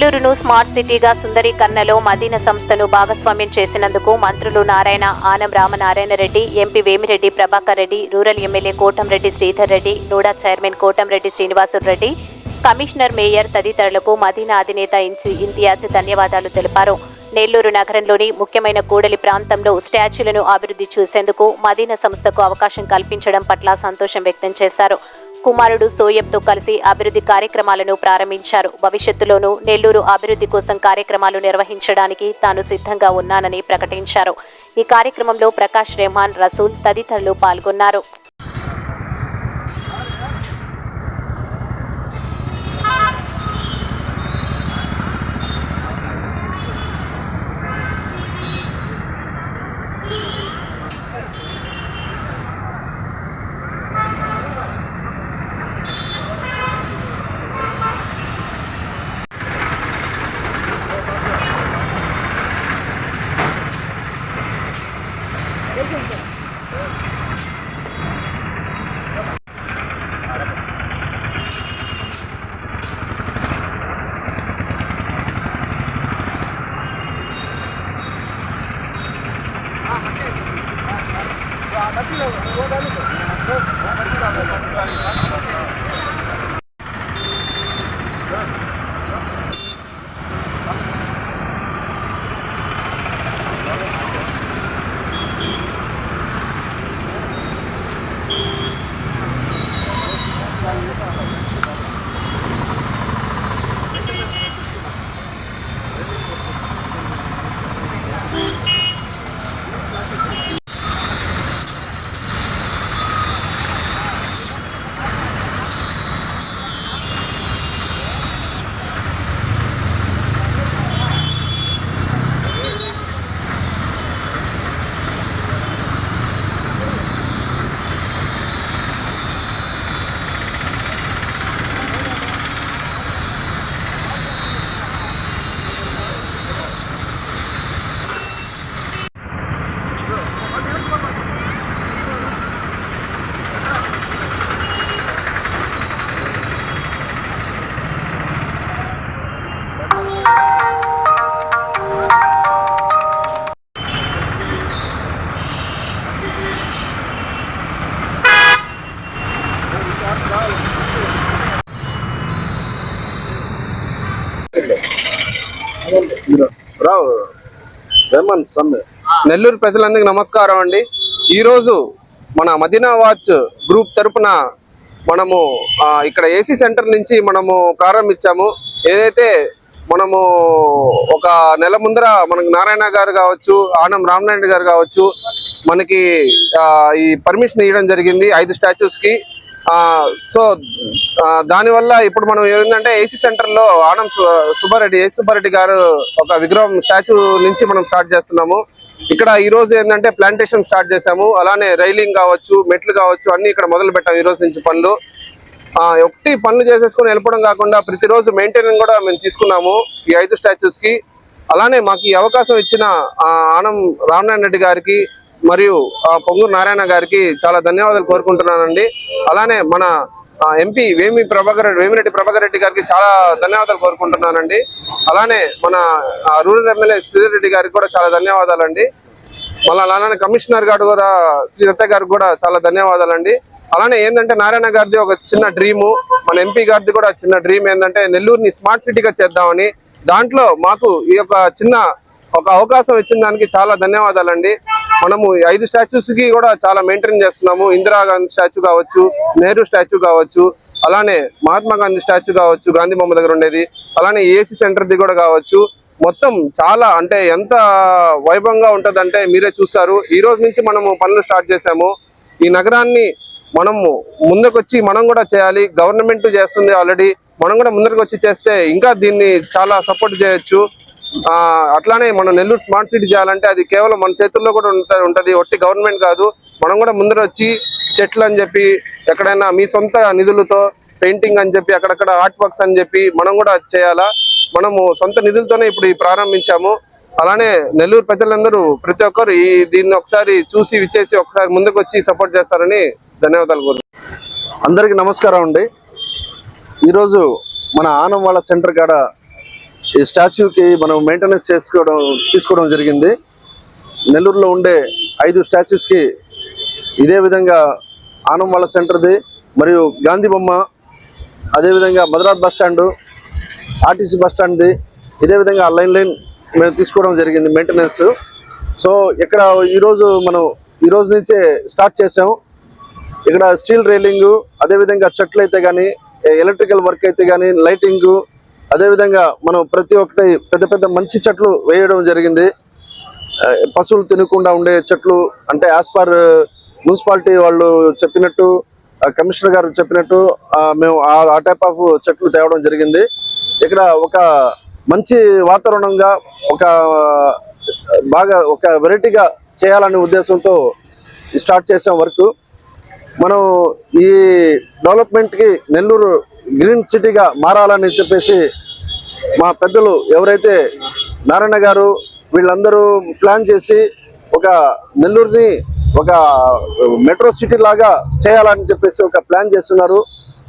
నెల్లూరును smart సిటీగా సుందరి కన్నలో మదీన సంస్థను భాగస్వామ్యం చేసినందుకు మంత్రులు Narayana Anam Ramanarayana Reddy MP Vemireddy Prabhakar Reddy rural MLA Kotamreddy Sridhar Reddy NUDA chairman Kotamreddy Srinivasu Reddy commissioner mayor తదితరులకు Madina అధినేత ఇన్సి- ఇంతియాజ్ ధన్యవాదాలు తెలిపారు. నెల్లూరు నగరంలోని ముఖ్యమైన కూడలి ప్రాంతంలో స్టాచ్యూలను అభివృద్ధి చేసేందుకు మదీనా సంస్థకు అవకాశం కల్పించడం పట్ల సంతోషం వ్యక్తం చేశారు. కుమారుడు సోయబ్తో కలిసి అభివృద్ధి కార్యక్రమాలను ప్రారంభించారు. భవిష్యత్తులోనూ నెల్లూరు అభివృద్ధి కోసం కార్యక్రమాలు నిర్వహించడానికి తాను సిద్ధంగా ఉన్నానని ప్రకటించారు. ఈ కార్యక్రమంలో ప్రకాష్ రెహమాన్ రసూల్ తదితరులు పాల్గొన్నారు. Gracias. రావు. రెమన్ సమ్మె. నెల్లూరు ప్రజలందరికీ నమస్కారం అండి. ఈరోజు మన మదీనా వాచ్ గ్రూప్ తరపున మనము ఇక్కడ ఏసీ సెంటర్ నుంచి మనము ప్రారంభించాము. ఏదైతే మనము ఒక నెల ముందర మనకు నారాయణ గారు కావచ్చు ఆనం రామనాయుడు గారు కావచ్చు మనకి ఈ పర్మిషన్ ఇవ్వడం జరిగింది ఐదు స్టాచ్యూస్కి. సో దానివల్ల ఇప్పుడు మనం ఏంటంటే ఏసీ సెంటర్లో ఆనం సుబ్బారెడ్డి ఏ సుబ్బారెడ్డి గారు ఒక విగ్రహం స్టాచ్యూ నుంచి మనం స్టార్ట్ చేస్తున్నాము. ఇక్కడ ఈ రోజు ఏంటంటే ప్లాంటేషన్ స్టార్ట్ చేసాము అలానే రైలింగ్ కావచ్చు మెట్లు కావచ్చు అన్ని ఇక్కడ మొదలు పెట్టాము ఈ రోజు నుంచి పనులు. ఒకటి పనులు చేసేసుకుని వెళ్ళిపోవడం కాకుండా ప్రతిరోజు మెయింటెనెన్స్ కూడా మేము తీసుకున్నాము ఈ ఐదు స్టాచ్యూస్కి. అలానే మాకు ఈ అవకాశం ఇచ్చిన ఆనం రామనారాయణ రెడ్డి గారికి మరియు ఆ, పొంగూరు నారాయణ గారికి చాలా ధన్యవాదాలు కోరుకుంటున్నానండి. అలానే మన ఎంపీ వేమి ప్రభాకర్ రెడ్డి వేమిరెడ్డి ప్రభాకర్ రెడ్డి గారికి చాలా ధన్యవాదాలు కోరుకుంటున్నానండి. అలానే మన రూరల్ ఎమ్మెల్యే శ్రీధర్ రెడ్డి గారికి కూడా చాలా ధన్యవాదాలండి. మళ్ళీ అలానే కమిషనర్ గారు కూడా శ్రీదత్త గారికి కూడా చాలా ధన్యవాదాలండి. అలానే ఏంటంటే నారాయణ గారిది ఒక చిన్న డ్రీము మన ఎంపీ గారిది కూడా చిన్న డ్రీమ్ ఏంటంటే నెల్లూరుని స్మార్ట్ సిటీగా చేద్దామని. దాంట్లో మాకు ఈ యొక్క చిన్న ఒక అవకాశం ఇచ్చిన దానికి చాలా ధన్యవాదాలండి. మనము ఐదు స్టాచ్యూస్కి కూడా చాలా మెయింటైన్ చేస్తున్నాము. ఇందిరాగాంధీ స్టాచ్యూ కావచ్చు నెహ్రూ స్టాచ్యూ కావచ్చు అలానే మహాత్మా గాంధీ స్టాచ్యూ కావచ్చు గాంధీ బొమ్మ దగ్గర ఉండేది అలానే ఏసీ సెంటర్ది కూడా కావచ్చు. మొత్తం చాలా అంటే ఎంత వైభవంగా ఉంటుందంటే మీరే చూస్తారు ఈ రోజు నుంచి మనము పనులు స్టార్ట్ చేసాము ఈ నగరాన్ని మనము ముందుకొచ్చి మనం కూడా చేయాలి. గవర్నమెంట్ చేస్తుంది ఆల్రెడీ మనం కూడా ముందరకు వచ్చి చేస్తే ఇంకా దీన్ని చాలా సపోర్ట్ చేయొచ్చు. అట్లానే మనం నెల్లూరు స్మార్ట్ సిటీ చేయాలంటే అది కేవలం మన చేతుల్లో కూడా ఉంటుంది ఉంటది. ఒట్టి గవర్నమెంట్ కాదు. మనం కూడా ముందర వచ్చి చెట్లు అని చెప్పి ఎక్కడైనా మీ సొంత నిధులతో పెయింటింగ్ అని చెప్పి అక్కడక్కడ ఆర్ట్ వర్క్స్ అని చెప్పి మనం కూడా చేయాలా? మనము సొంత నిధులతోనే ఇప్పుడు ప్రారంభించాము. అలానే నెల్లూరు ప్రజలందరూ ప్రతి ఒక్కరు ఈ దీన్ని ఒకసారి చూసి విచ్చేసి ఒకసారి ముందుకు వచ్చి సపోర్ట్ చేస్తారని ధన్యవాదాలు కోరు అందరికీ నమస్కారం అండి. ఈరోజు మన ఆనం వాళ్ళ సెంటర్ కాడ ఈ స్టాచ్యూకి మనం మెయింటెనెన్స్ చేసుకోవడం తీసుకోవడం జరిగింది. నెల్లూరులో ఉండే ఐదు స్టాచ్యూస్కి ఇదే విధంగా ఆనంవాళ్ళ సెంటర్ది మరియు గాంధీ బొమ్మ అదేవిధంగా మద్రాస్ బస్ ఆర్టీసీ బస్ స్టాండ్ది ఇదే విధంగా లైన్ లైన్ మేము తీసుకోవడం జరిగింది మెయింటెనెన్స్ సో ఇక్కడ ఈరోజు మనం ఈ రోజు నుంచే స్టార్ట్ చేసాం ఇక్కడ స్టీల్ రైలింగు అదేవిధంగా చెట్లు అయితే కానీ ఎలక్ట్రికల్ వర్క్ అయితే కానీ లైటింగ్ అదేవిధంగా మనం ప్రతి ఒక్కటి పెద్ద పెద్ద మంచి చెట్లు వేయడం జరిగింది. పశువులు తినకుండా ఉండే చెట్లు అంటే యాజ్ పర్ మున్సిపాలిటీ వాళ్ళు చెప్పినట్టు ఆ, కమిషనర్ గారు చెప్పినట్టు మేము ఆ- ఆ టైప్ ఆఫ్ చెట్లు తేవడం జరిగింది. ఇక్కడ ఒక మంచి వాతావరణంగా ఒక బాగా ఒక వెరైటీగా చేయాలనే ఉద్దేశంతో స్టార్ట్ చేసాం వర్క్. మనం ఈ డెవలప్మెంట్కి నెల్లూరు గ్రీన్ సిటీగా మారాలని చెప్పేసి మా పెద్దలు ఎవరైతే నారాయణ గారు వీళ్ళందరూ ప్లాన్ చేసి ఒక నెల్లూరుని ఒక మెట్రో సిటీ లాగా చేయాలని చెప్పేసి ఒక ప్లాన్ చేస్తున్నారు.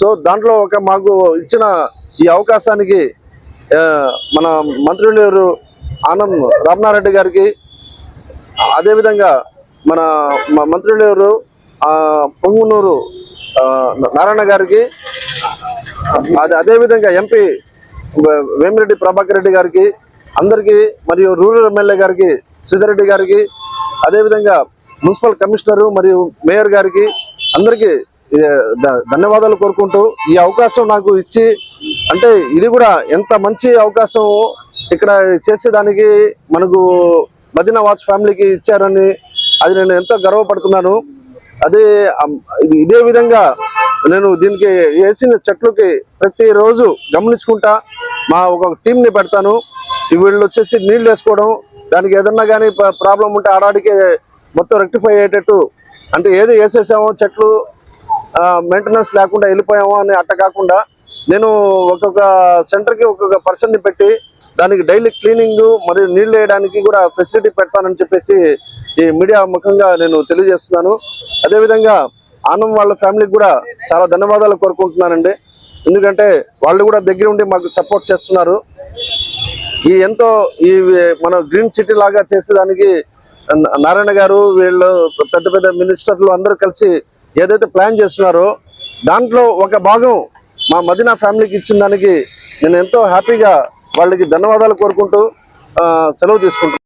సో దాంట్లో ఒక మాకు ఇచ్చిన ఈ అవకాశానికి మన మంత్రులు ఆనం రామనారెడ్డి గారికి అదేవిధంగా మన మా మంత్రులు పొంగునూరు నారాయణ గారికి అదేవిధంగా ఎంపీ వేమిరెడ్డి ప్రభాకర్ రెడ్డి గారికి అందరికీ మరియు రూరల్ ఎమ్మెల్యే గారికి సిద్ధారెడ్డి గారికి అదేవిధంగా మున్సిపల్ కమిషనర్ మరియు మేయర్ గారికి అందరికీ ధన్యవాదాలు కోరుకుంటూ ఈ అవకాశం నాకు ఇచ్చి అంటే ఇది కూడా ఎంత మంచి అవకాశం ఇక్కడ చేసేదానికి మనకు మదీనా వాచ్ ఫ్యామిలీకి ఇచ్చారని అది నేను ఎంతో గర్వపడుతున్నాను. అదే ఇదే విధంగా నేను దీనికి వేసిన చెట్లకి ప్రతిరోజు గమనించుకుంటా మా ఒక టీంని పెడతాను. వీళ్ళు వచ్చేసి నీళ్ళు వేసుకోవడం దానికి ఏదన్నా కానీ ప్రాబ్లం ఉంటే ఆడాడికి మొత్తం రెక్టిఫై అయ్యేటట్టు అంటే ఏది వేసేసామో చెట్లు మెయింటెనెన్స్ లేకుండా వెళ్ళిపోయామో అని అట్ట కాకుండా నేను ఒక్కొక్క సెంటర్కి ఒక్కొక్క పర్సన్ని పెట్టి దానికి డైలీ క్లీనింగ్ మరియు నీళ్ళు వేయడానికి కూడా ఫెసిలిటీ పెడతానని చెప్పేసి ఈ మీడియా ముఖంగా నేను తెలియజేస్తున్నాను. అదేవిధంగా ఆనం వాళ్ళ ఫ్యామిలీకి కూడా చాలా ధన్యవాదాలు కోరుకుంటున్నానండి. ఎందుకంటే వాళ్ళు కూడా దగ్గర ఉండి మాకు సపోర్ట్ చేస్తున్నారు. ఈ ఎంతో ఈ మన గ్రీన్ సిటీ లాగా చేసేదానికి నారాయణ గారు వీళ్ళు పెద్ద పెద్ద మినిస్టర్లు అందరూ కలిసి ఏదైతే ప్లాన్ చేస్తున్నారో దాంట్లో ఒక భాగం మా మదీనా ఫ్యామిలీకి ఇచ్చిన దానికి నేను ఎంతో హ్యాపీగా వాళ్ళకి ధన్యవాదాలు కోరుకుంటూ సెలవు తీసుకుంటున్నాను.